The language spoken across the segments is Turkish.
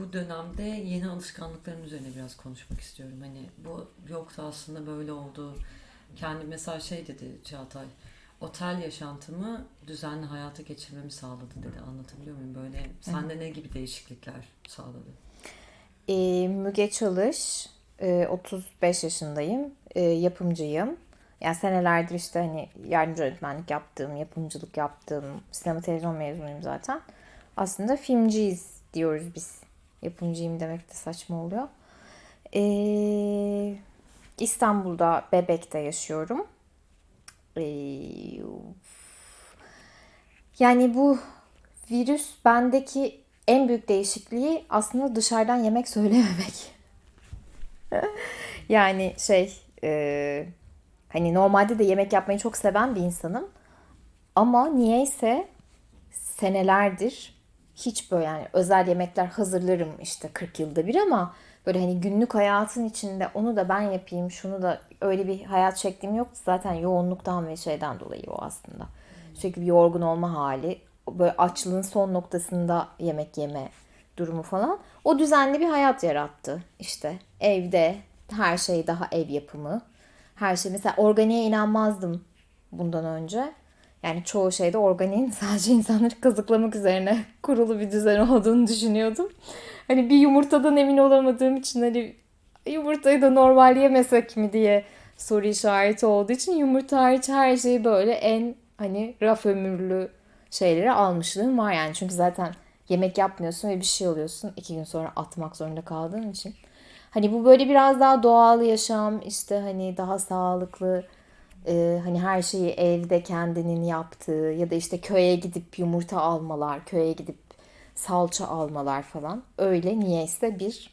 bu dönemde yeni alışkanlıkların üzerine biraz konuşmak istiyorum. Hani bu yoksa aslında böyle oldu. Kendi mesela şey dedi Çağatay. Otel yaşantımı düzenli hayata geçirmemi sağladı dedi. Anlatabiliyor muyum? Böyle sende ne gibi değişiklikler sağladı? Ee, Müge Çalış, e, 35 yaşındayım, e, yapımcıyım. Yani senelerdir işte hani yardımcı öğretmenlik yaptığım, yapımcılık yaptığım, sinema televizyon mezunuyum zaten. Aslında filmciyiz diyoruz biz. Yapımcıyım demek de saçma oluyor. Ee, İstanbul'da Bebek'te yaşıyorum. Ee, yani bu virüs bendeki en büyük değişikliği aslında dışarıdan yemek söylememek. yani şey e, hani normalde de yemek yapmayı çok seven bir insanım. Ama niyeyse senelerdir hiç böyle yani özel yemekler hazırlarım işte 40 yılda bir ama böyle hani günlük hayatın içinde onu da ben yapayım şunu da öyle bir hayat şeklim yoktu. Zaten yoğunluktan ve şeyden dolayı o aslında. Sürekli bir yorgun olma hali. Böyle açlığın son noktasında yemek yeme durumu falan. O düzenli bir hayat yarattı. İşte evde her şey daha ev yapımı. Her şey mesela organiğe inanmazdım bundan önce. Yani çoğu şeyde organiğin sadece insanları kazıklamak üzerine kurulu bir düzen olduğunu düşünüyordum. Hani bir yumurtadan emin olamadığım için hani yumurtayı da normal yemesek mi diye soru işareti olduğu için yumurta hariç her şeyi böyle en hani raf ömürlü şeyleri almışlığım var yani. Çünkü zaten yemek yapmıyorsun ve bir şey alıyorsun. iki gün sonra atmak zorunda kaldığın için. Hani bu böyle biraz daha doğal yaşam işte hani daha sağlıklı e, hani her şeyi evde kendinin yaptığı ya da işte köye gidip yumurta almalar, köye gidip salça almalar falan. Öyle niyeyse bir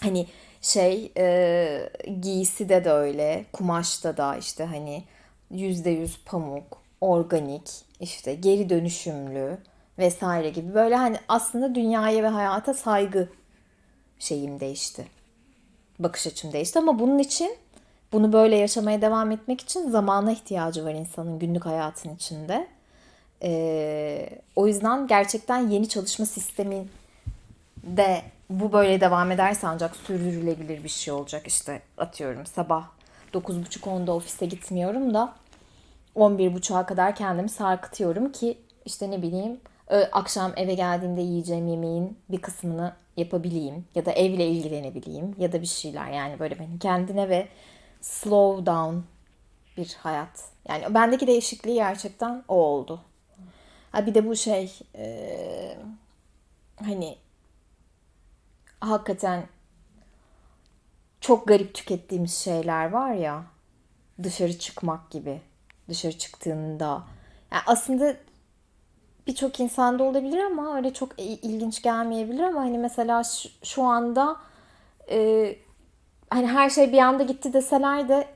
hani şey e, giyside de öyle kumaşta da işte hani yüzde yüz pamuk organik işte geri dönüşümlü vesaire gibi. Böyle hani aslında dünyaya ve hayata saygı şeyim değişti bakış açım değişti ama bunun için bunu böyle yaşamaya devam etmek için zamana ihtiyacı var insanın günlük hayatın içinde. Ee, o yüzden gerçekten yeni çalışma sisteminde bu böyle devam ederse ancak sürdürülebilir bir şey olacak. İşte atıyorum sabah 9.30-10'da ofise gitmiyorum da 11.30'a kadar kendimi sarkıtıyorum ki işte ne bileyim akşam eve geldiğimde yiyeceğim yemeğin bir kısmını yapabileyim ya da evle ilgilenebileyim ya da bir şeyler yani böyle benim kendine ve slow down bir hayat. Yani bendeki değişikliği gerçekten o oldu. Ha bir de bu şey e, hani hakikaten çok garip tükettiğimiz şeyler var ya dışarı çıkmak gibi dışarı çıktığında yani aslında birçok insanda olabilir ama öyle çok ilginç gelmeyebilir ama hani mesela şu, anda e, hani her şey bir anda gitti deseler de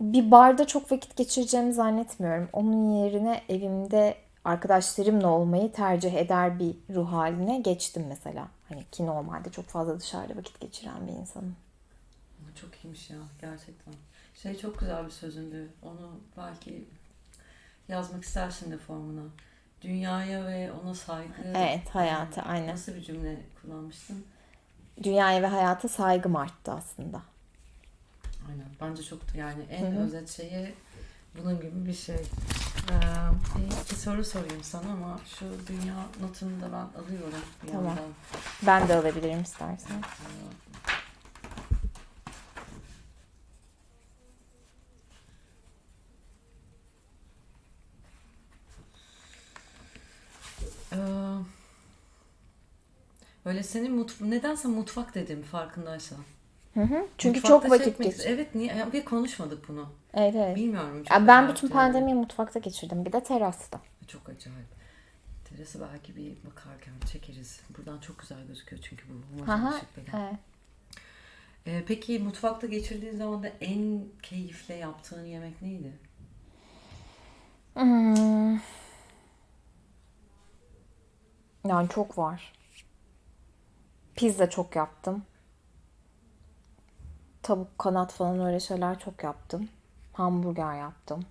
bir barda çok vakit geçireceğimi zannetmiyorum. Onun yerine evimde arkadaşlarımla olmayı tercih eder bir ruh haline geçtim mesela. Hani ki normalde çok fazla dışarıda vakit geçiren bir insanım. Çok iyiymiş ya gerçekten. Şey çok güzel bir sözündü. Onu belki yazmak istersin de formuna. Dünyaya ve ona saygı. Evet hayata aynen. Nasıl bir cümle kullanmıştın? Dünyaya ve hayata saygım arttı aslında. Aynen. Bence çok yani en Hı-hı. özet şeyi bunun gibi bir şey. Ee, bir, bir soru sorayım sana ama şu dünya notunu da ben alıyorum. Bir tamam. Yandan. Ben de alabilirim istersen. Ee, Böyle senin mutf nedense mutfak dedim farkındaysan. Hı hı. Çünkü Mutfakta çok vakit çekmek- geçirdim. Evet niye? Ya bir konuşmadık bunu. Evet evet. Bilmiyorum. Ya ben bütün yani. pandemiyi mutfakta geçirdim. Bir de terasta. Çok acayip. Terası belki bir bakarken çekeriz. Buradan çok güzel gözüküyor çünkü bu. Aha, evet. Ee, peki mutfakta geçirdiğin zaman da en keyifle yaptığın yemek neydi? Hmm. Yani çok var. Pizza çok yaptım. Tavuk kanat falan öyle şeyler çok yaptım. Hamburger yaptım.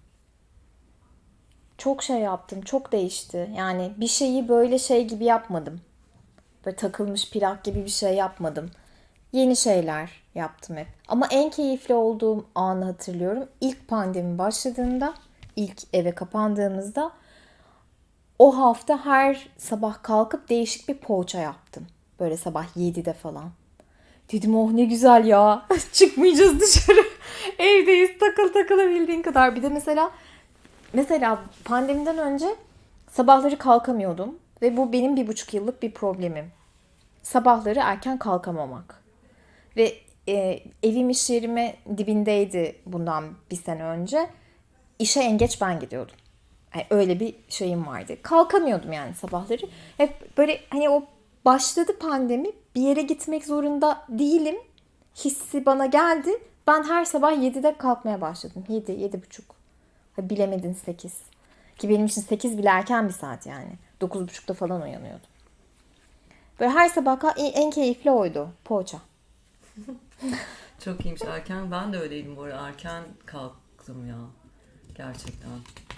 Çok şey yaptım. Çok değişti. Yani bir şeyi böyle şey gibi yapmadım. Böyle takılmış plak gibi bir şey yapmadım. Yeni şeyler yaptım hep. Ama en keyifli olduğum anı hatırlıyorum. İlk pandemi başladığında, ilk eve kapandığımızda o hafta her sabah kalkıp değişik bir poğaça yaptım. Böyle sabah 7'de falan. Dedim oh ne güzel ya. Çıkmayacağız dışarı. Evdeyiz takıl takılabildiğin kadar. Bir de mesela mesela pandemiden önce sabahları kalkamıyordum. Ve bu benim bir buçuk yıllık bir problemim. Sabahları erken kalkamamak. Ve e, evim iş yerime dibindeydi bundan bir sene önce. İşe en geç ben gidiyordum. Yani öyle bir şeyim vardı. Kalkamıyordum yani sabahları. Hep böyle hani o başladı pandemi bir yere gitmek zorunda değilim hissi bana geldi. Ben her sabah 7'de kalkmaya başladım. 7, 7.30. Ha, bilemedin 8. Ki benim için 8 bile erken bir saat yani. 9.30'da falan uyanıyordum. Böyle her sabah en keyifli oydu. Poğaça. Çok iyiymiş. Erken ben de öyleydim bu arada. Erken kalktım ya. Gerçekten.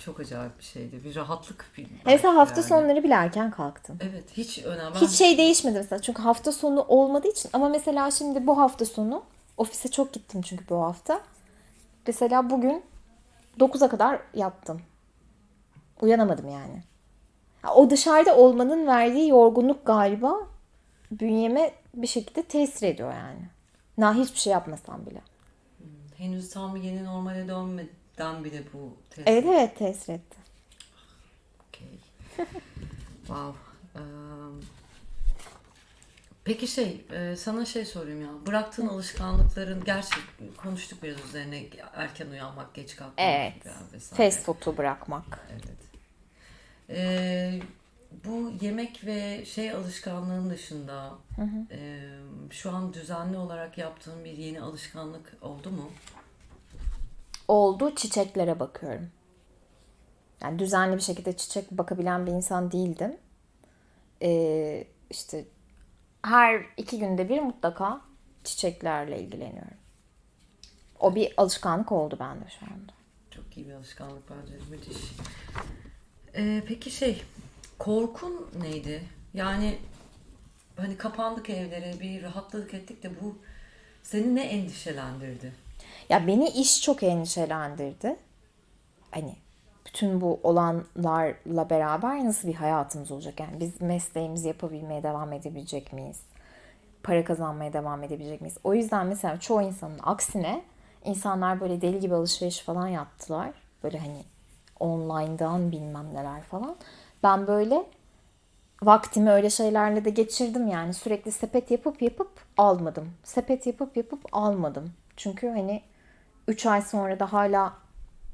Çok acayip bir şeydi. Bir rahatlık. Bir Mesela hafta yani. sonları bile erken kalktım. Evet hiç önemli. Hiç şey değişmedi mesela. Çünkü hafta sonu olmadığı için. Ama mesela şimdi bu hafta sonu ofise çok gittim çünkü bu hafta. Mesela bugün 9'a kadar yattım. Uyanamadım yani. Ya O dışarıda olmanın verdiği yorgunluk galiba bünyeme bir şekilde tesir ediyor yani. Na hiçbir şey yapmasam bile. Henüz tam yeni normale dönmeden bile bu test. Evet evet tesir etti. Okey. wow. Eee, peki şey, e, sana şey sorayım ya. Bıraktığın alışkanlıkların, gerçi konuştuk biraz üzerine erken uyanmak, geç kalkmak Evet. vesaire. Fast food'u bırakmak. Evet. Eee, bu yemek ve şey alışkanlığın dışında eee, şu an düzenli olarak yaptığın bir yeni alışkanlık oldu mu? Oldu çiçeklere bakıyorum. Yani düzenli bir şekilde çiçek bakabilen bir insan değildim. Ee, işte her iki günde bir mutlaka çiçeklerle ilgileniyorum. O bir alışkanlık oldu bende şu anda. Çok iyi bir alışkanlık bence. Müthiş. Ee, peki şey, korkun neydi? Yani hani kapandık evlere, bir rahatladık ettik de bu seni ne endişelendirdi? Ya beni iş çok endişelendirdi. Hani bütün bu olanlarla beraber nasıl bir hayatımız olacak? Yani biz mesleğimizi yapabilmeye devam edebilecek miyiz? Para kazanmaya devam edebilecek miyiz? O yüzden mesela çoğu insanın aksine insanlar böyle deli gibi alışveriş falan yaptılar. Böyle hani online'dan bilmem neler falan. Ben böyle vaktimi öyle şeylerle de geçirdim yani sürekli sepet yapıp yapıp almadım. Sepet yapıp yapıp almadım. Çünkü hani 3 ay sonra da hala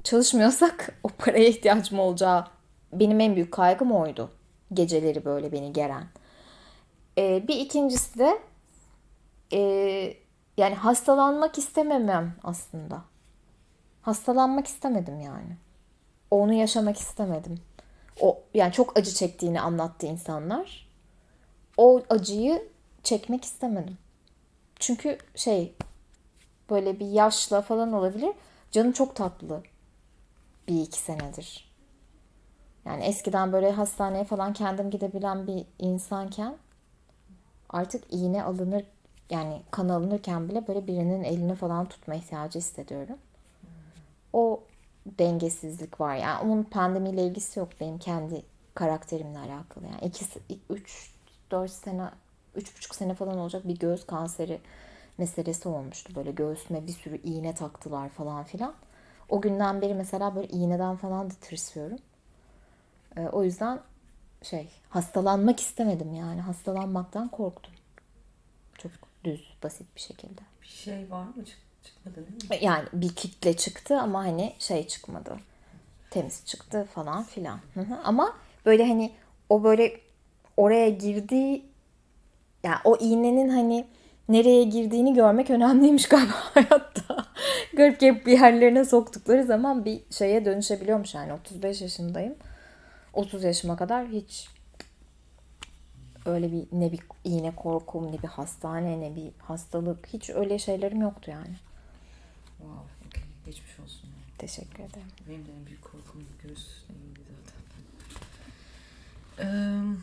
çalışmıyorsak o paraya ihtiyacım olacağı benim en büyük kaygım oydu. Geceleri böyle beni geren. Ee, bir ikincisi de ee, yani hastalanmak istememem aslında. Hastalanmak istemedim yani. Onu yaşamak istemedim. O yani çok acı çektiğini anlattı insanlar. O acıyı çekmek istemedim. Çünkü şey böyle bir yaşla falan olabilir. Canım çok tatlı. Bir iki senedir. Yani eskiden böyle hastaneye falan kendim gidebilen bir insanken artık iğne alınır yani kan alınırken bile böyle birinin elini falan tutma ihtiyacı hissediyorum. O dengesizlik var. Yani onun pandemiyle ilgisi yok benim kendi karakterimle alakalı. Yani ikisi, üç, dört sene, üç buçuk sene falan olacak bir göğüs kanseri meselesi olmuştu. Böyle göğsüme bir sürü iğne taktılar falan filan. O günden beri mesela böyle iğneden falan da tırsıyorum. Ee, o yüzden şey hastalanmak istemedim yani. Hastalanmaktan korktum. Çok düz, basit bir şekilde. Bir şey var mı? Çık, çıkmadı değil mi? Yani bir kitle çıktı ama hani şey çıkmadı. Temiz çıktı falan filan. Hı hı. Ama böyle hani o böyle oraya girdiği yani o iğnenin hani nereye girdiğini görmek önemliymiş galiba hayatta. Garip garip bir yerlerine soktukları zaman bir şeye dönüşebiliyormuş yani 35 yaşındayım. 30 yaşıma kadar hiç öyle bir ne bir iğne korkum ne bir hastane ne bir hastalık hiç öyle şeylerim yoktu yani. Wow, okey. Geçmiş olsun. Teşekkür ederim. Benim de en büyük korkum göğüsle ilgili zaten. Eee,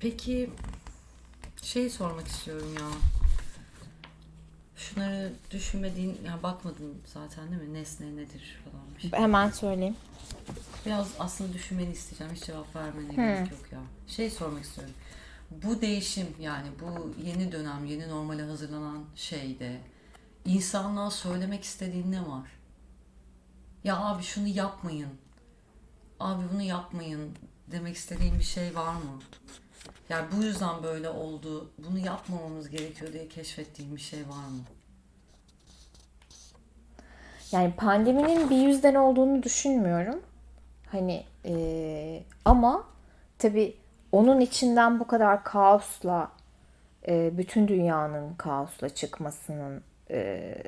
Peki şey sormak istiyorum ya. Şunları düşünmediğin, ya bakmadın zaten değil mi? Nesne nedir falan bir şey. Hemen söyleyeyim. Biraz aslında düşünmeni isteyeceğim. Hiç cevap vermene gerek yok ya. Şey sormak istiyorum. Bu değişim yani bu yeni dönem, yeni normale hazırlanan şeyde insanlığa söylemek istediğin ne var? Ya abi şunu yapmayın. Abi bunu yapmayın demek istediğin bir şey var mı? Yani bu yüzden böyle oldu. Bunu yapmamamız gerekiyor diye keşfettiğin bir şey var mı? Yani pandeminin bir yüzden olduğunu düşünmüyorum. Hani eee, ama tabii onun içinden bu kadar kaosla eee, bütün dünyanın kaosla çıkmasının eee,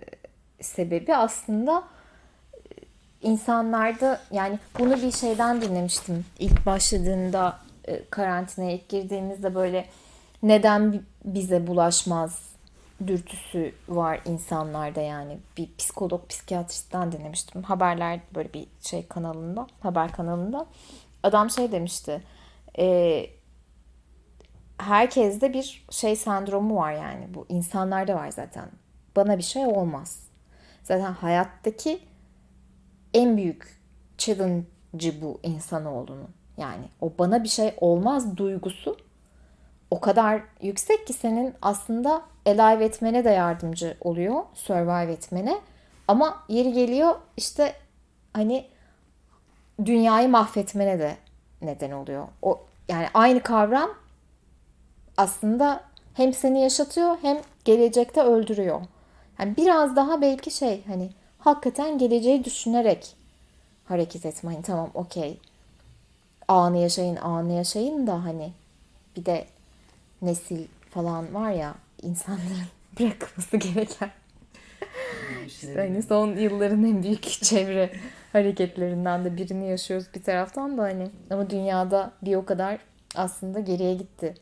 sebebi aslında eee, insanlarda yani bunu bir şeyden dinlemiştim. İlk başladığında karantinaya ilk girdiğimizde böyle neden bi- bize bulaşmaz dürtüsü var insanlarda yani. Bir psikolog psikiyatristten dinlemiştim. Haberler böyle bir şey kanalında haber kanalında. Adam şey demişti e, herkeste bir şey sendromu var yani. Bu insanlarda var zaten. Bana bir şey olmaz. Zaten hayattaki en büyük challenge'ı bu insanoğlunun yani o bana bir şey olmaz duygusu o kadar yüksek ki senin aslında alive etmene de yardımcı oluyor. Survive etmene. Ama yeri geliyor işte hani dünyayı mahvetmene de neden oluyor. O yani aynı kavram aslında hem seni yaşatıyor hem gelecekte öldürüyor. Yani biraz daha belki şey hani hakikaten geleceği düşünerek hareket etme. Hani tamam okey anı yaşayın anı yaşayın da hani bir de nesil falan var ya insanların bırakması gereken işte hani son yılların en büyük çevre hareketlerinden de birini yaşıyoruz bir taraftan da hani ama dünyada bir o kadar aslında geriye gitti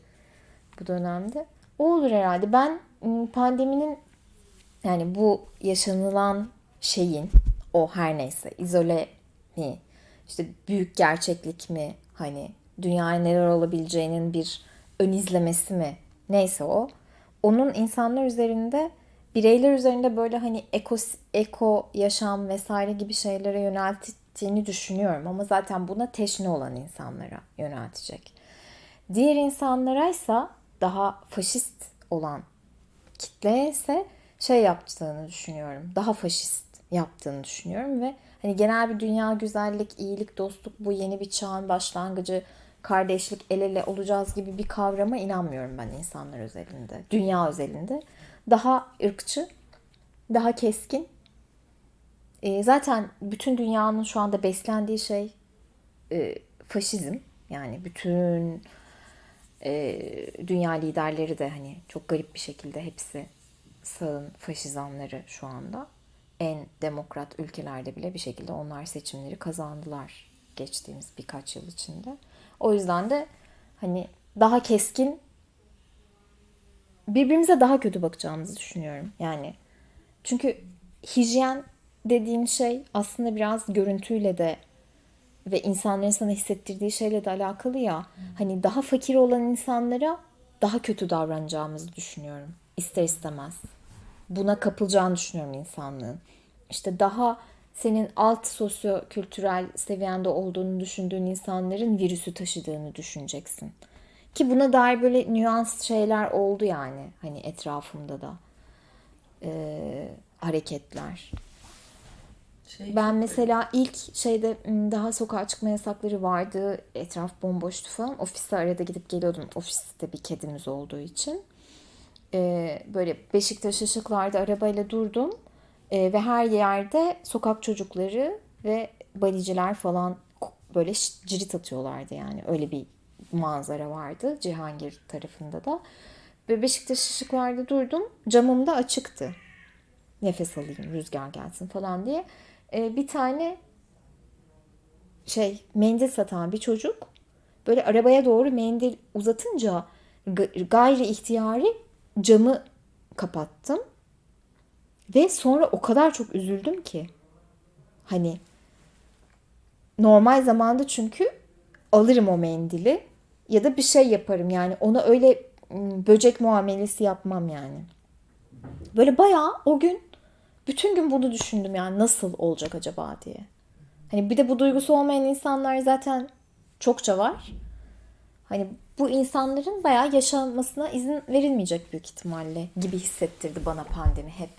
bu dönemde. O olur herhalde. Ben ım, pandeminin yani bu yaşanılan şeyin o her neyse izole mi işte büyük gerçeklik mi hani dünyaya neler olabileceğinin bir ön izlemesi mi neyse o onun insanlar üzerinde bireyler üzerinde böyle hani eko, eko yaşam vesaire gibi şeylere yönelttiğini düşünüyorum ama zaten buna teşne olan insanlara yöneltecek. Diğer insanlara ise daha faşist olan kitleye ise şey yaptığını düşünüyorum. Daha faşist yaptığını düşünüyorum ve hani genel bir dünya güzellik, iyilik, dostluk bu yeni bir çağın başlangıcı, kardeşlik, el ele olacağız gibi bir kavrama inanmıyorum ben insanlar özelinde, dünya özelinde. Daha ırkçı, daha keskin. E, zaten bütün dünyanın şu anda beslendiği şey e, faşizm. Yani bütün e, dünya liderleri de hani çok garip bir şekilde hepsi sağın faşizanları şu anda. En demokrat ülkelerde bile bir şekilde onlar seçimleri kazandılar geçtiğimiz birkaç yıl içinde. O yüzden de hani daha keskin birbirimize daha kötü bakacağımızı düşünüyorum. Yani çünkü hijyen dediğin şey aslında biraz görüntüyle de ve insanların sana hissettirdiği şeyle de alakalı ya. Hani daha fakir olan insanlara daha kötü davranacağımızı düşünüyorum. İster istemez. Buna kapılacağını düşünüyorum insanlığın. İşte daha senin alt sosyo-kültürel seviyende olduğunu düşündüğün insanların virüsü taşıdığını düşüneceksin. Ki buna dair böyle nüans şeyler oldu yani. Hani etrafımda da. Ee, hareketler. Şey, Ben mesela ilk şeyde daha sokağa çıkma yasakları vardı. Etraf bomboştu falan. Ofiste arada gidip geliyordum. Ofiste bir kedimiz olduğu için. Ee, böyle Beşiktaş ışıklarda arabayla durdum. Ee, ve her yerde sokak çocukları ve baliciler falan böyle cirit atıyorlardı yani. Öyle bir manzara vardı Cihangir tarafında da. Ve Beşiktaş ışıklarda durdum. Camım da açıktı nefes alayım rüzgar gelsin falan diye. Ee, bir tane şey mendil satan bir çocuk böyle arabaya doğru mendil uzatınca ga- gayri ihtiyari camı kapattım. Ve sonra o kadar çok üzüldüm ki. Hani normal zamanda çünkü alırım o mendili Ya da bir şey yaparım yani ona öyle m, böcek muamelesi yapmam yani. Böyle bayağı o gün bütün gün bunu düşündüm yani nasıl olacak acaba diye. Hani bir de bu duygusu olmayan insanlar zaten çokça var. Hani bu insanların bayağı yaşamasına izin verilmeyecek büyük ihtimalle gibi hissettirdi bana pandemi hep.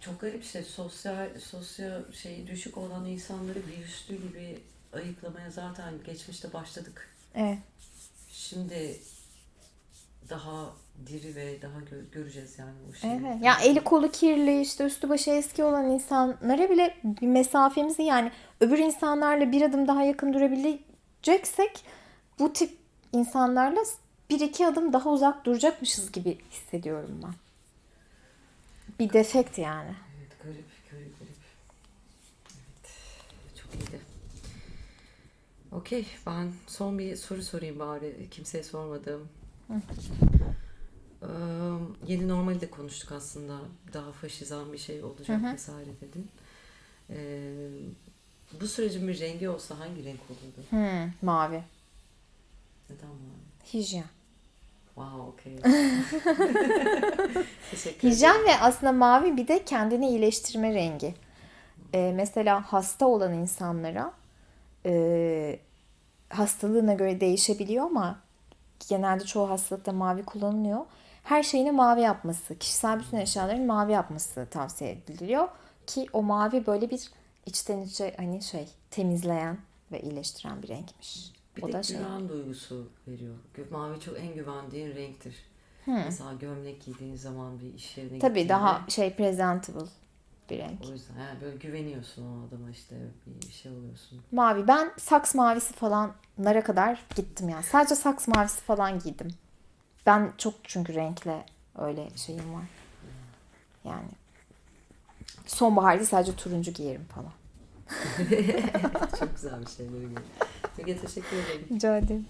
Çok garip işte sosyal sosyal şey düşük olan insanları virüslü gibi ayıklamaya zaten geçmişte başladık. Evet. Şimdi daha diri ve daha gö- göreceğiz yani bu şeyi. Evet. Ya eli kolu kirli işte üstü başı eski olan insanlara bile bir mesafemizi yani öbür insanlarla bir adım daha yakın durabileceksek bu tip insanlarla bir iki adım daha uzak duracakmışız gibi hissediyorum ben. Bir defekt yani. Evet garip garip garip. Evet çok iyiydi. Okey ben son bir soru sorayım bari kimseye sormadım. Ee, yeni normali de konuştuk aslında. Daha faşizan bir şey olacak vesaire dedin. Ee, bu sürecin bir rengi olsa hangi renk olurdu? Hmm, mavi. Hijyen. Wow. Teşekkür ederim. Hijyen ve aslında mavi bir de kendini iyileştirme rengi. Ee, mesela hasta olan insanlara e, hastalığına göre değişebiliyor ama genelde çoğu hastalıkta mavi kullanılıyor. Her şeyini mavi yapması, kişisel bütün eşyalarını mavi yapması tavsiye ediliyor ki o mavi böyle bir içten içe hani şey temizleyen ve iyileştiren bir renkmiş. Bir o de da şey. güven duygusu veriyor. Mavi çok en güvendiğin renktir. Mesela gömlek giydiğin zaman bir iş yerine Tabii daha şey presentable bir renk. o yüzden yani böyle güveniyorsun o adama işte bir, şey oluyorsun. Mavi. Ben saks mavisi falanlara kadar gittim yani. Sadece saks mavisi falan giydim. Ben çok çünkü renkle öyle şeyim var. Yani sonbaharda sadece turuncu giyerim falan. çok güzel bir şey böyle. Müge teşekkür ederim. Rica ederim.